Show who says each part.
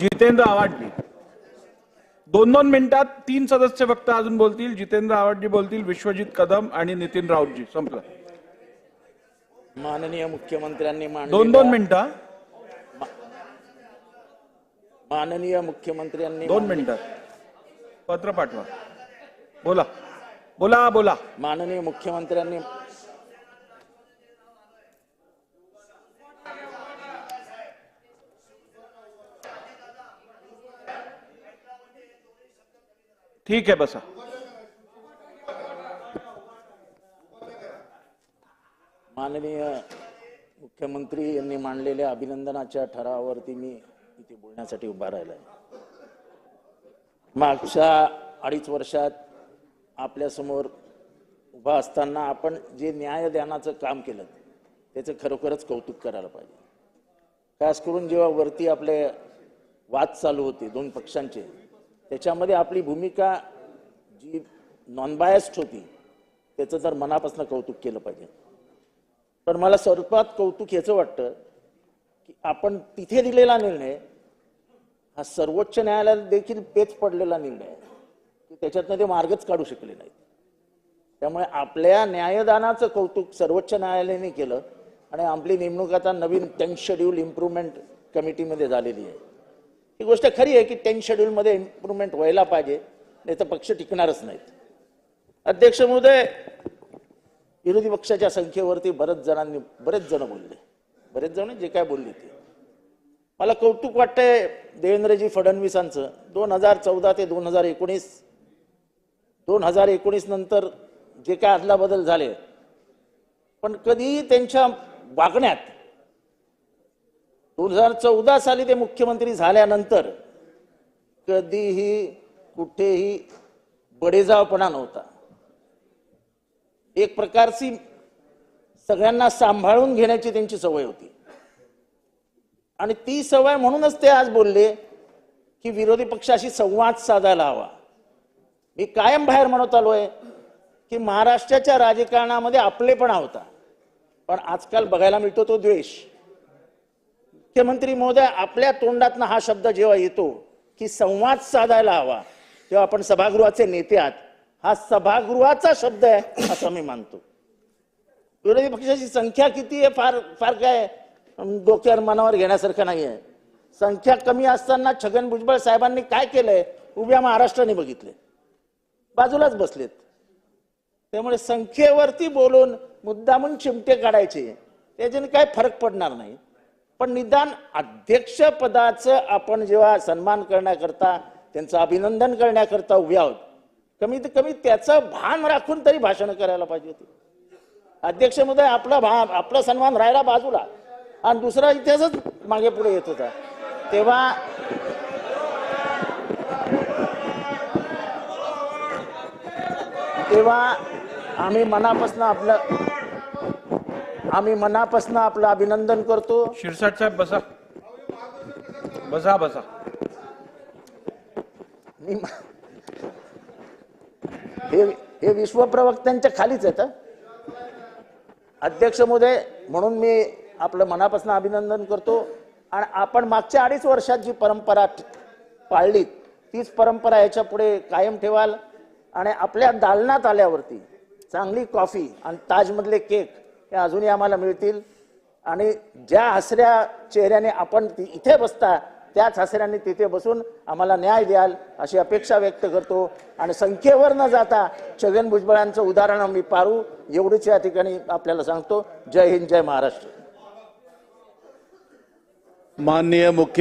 Speaker 1: जितेंद्र आव्हाड दोन दोन मिनिटात तीन सदस्य फक्त अजून बोलतील. जितेंद्र आव्हाडजी बोलतील विश्वजित कदम आणि नितीन राऊतजी. संपलं.
Speaker 2: माननीय मुख्यमंत्र्यांनी
Speaker 1: दोन दोन मिनिटं
Speaker 2: माननीय मुख्यमंत्र्यांनी
Speaker 1: दोन मिनिटात पत्र पाठवा. बोला. बोला बोला.
Speaker 2: माननीय मुख्यमंत्र्यांनी
Speaker 1: ठीक आहे बसा।
Speaker 2: माननीय मुख्यमंत्री यांनी मांडलेल्या अभिनंदनाच्या ठरावावरती मी इथे बोलण्यासाठी उभा राहिला आहे. मागच्या अडीच वर्षात आपल्यासमोर उभा असताना आपण जे न्यायदानाचं काम केलं त्याचं खरोखरच कौतुक करायला पाहिजे. खास करून जेव्हा वरती आपले वाद चालू होते दोन पक्षांचे त्याच्यामध्ये आपली भूमिका जी नॉन बायस्ड होती त्याचं जर मनापासून कौतुक केलं पाहिजे. पण मला स्वरूपात कौतुक याचं वाटतं की आपण तिथे दिलेला निर्णय हा सर्वोच्च न्यायालयात देखील पेच पडलेला निर्णय आहे. की त्याच्यातनं ते मार्गच काढू शकले नाहीत. त्यामुळे आपल्या न्यायदानाचं कौतुक सर्वोच्च न्यायालयाने केलं आणि आपली नेमणूक आता नवीन टेन्थ शेड्यूल इम्प्रुव्हमेंट कमिटीमध्ये झालेली आहे. ही गोष्ट खरी आहे की टेन्थ शेड्यूलमध्ये इम्प्रूव्हमेंट व्हायला पाहिजे नाही तर पक्ष टिकणारच नाहीत. अध्यक्ष महोदय विरोधी पक्षाच्या संख्येवरती बरेच जणांनी बरेच जण बोलले. बरेच जण जे काय बोलले ते. मला कौतुक वाटतंय देवेंद्रजी फडणवीसांचं. दोन हजार चौदा ते दोन हजार एकोणीस दोन हजार एकोणीस नंतर जे काय आदला बदल झाले पण कधीही त्यांच्या वागण्यात दोन हजार चौदा साली ते मुख्यमंत्री झाल्यानंतर कधीही कुठेही बडेजावपणा नव्हता. एक प्रकारची सगळ्यांना सांभाळून घेण्याची त्यांची सवय होती. आणि ती सवय म्हणूनच ते आज बोलले की विरोधी पक्षाशी संवाद साधायला हवा. मी कायम बाहेर म्हणत आलोय की महाराष्ट्राच्या राजकारणामध्ये आपलेपणा होता. पण आजकाल बघायला मिळतो तो द्वेष. मुख्यमंत्री महोदय आपल्या तोंडातनं हा शब्द जेव्हा येतो की संवाद साधायला हवा तेव्हा आपण सभागृहाचे नेते आहात. हा सभागृहाचा शब्द आहे असं मी मानतो. विरोधी पक्षाची संख्या किती आहे फार फार काय डोक्यावर मनावर घेण्यासारखं नाही आहे. संख्या कमी असताना छगन भुजबळ साहेबांनी काय केलंय? उभ्या महाराष्ट्राने बघितले बाजूलाच बसलेत. त्यामुळे संख्येवरती बोलून मुद्दामून चिमटे काढायचे त्याच्याने काय फरक पडणार नाही. पण निदान अध्यक्षपदाचं आपण जेव्हा सन्मान करण्याकरता त्यांचं अभिनंदन करण्याकरता उभे आहोत कमीत कमी त्याचं भान राखून तरी भाषण करायला पाहिजे होती. अध्यक्षमध्ये आपला भा आपला सन्मान राहिला बाजूला आणि दुसरा इतिहासच मागे पुढे येत होता. तेव्हा तेव्हा आम्ही मनापासून आपलं आम्ही मनापासून आपलं अभिनंदन करतो.
Speaker 1: शिरसाट साहेब बसा. बसा बसा.
Speaker 2: मी हे हे विश्वप्रवक्त्यांच्या खालीच हं. अध्यक्ष महोदय म्हणून मी आपलं मनापासून अभिनंदन करतो. आणि आपण मागच्या अडीच वर्षात जी परंपरा पाळली तीच परंपरा याच्यापुढे कायम ठेवाल. आणि आपल्या दालनात आल्यावरती चांगली कॉफी आणि ताजमधले केक हे अजूनही आम्हाला मिळतील. आणि ज्या हसऱ्या चेहऱ्याने आपण इथे बसता त्याच हसऱ्यांनी तिथे बसून आम्हाला न्याय द्याल अशी अपेक्षा व्यक्त करतो. आणि संख्येवर न जाता छगन भुजबळांचं उदाहरण आम्ही पारू एवढीच या ठिकाणी आपल्याला सांगतो. जय हिंद जय महाराष्ट्र.
Speaker 3: माननीय मुख्य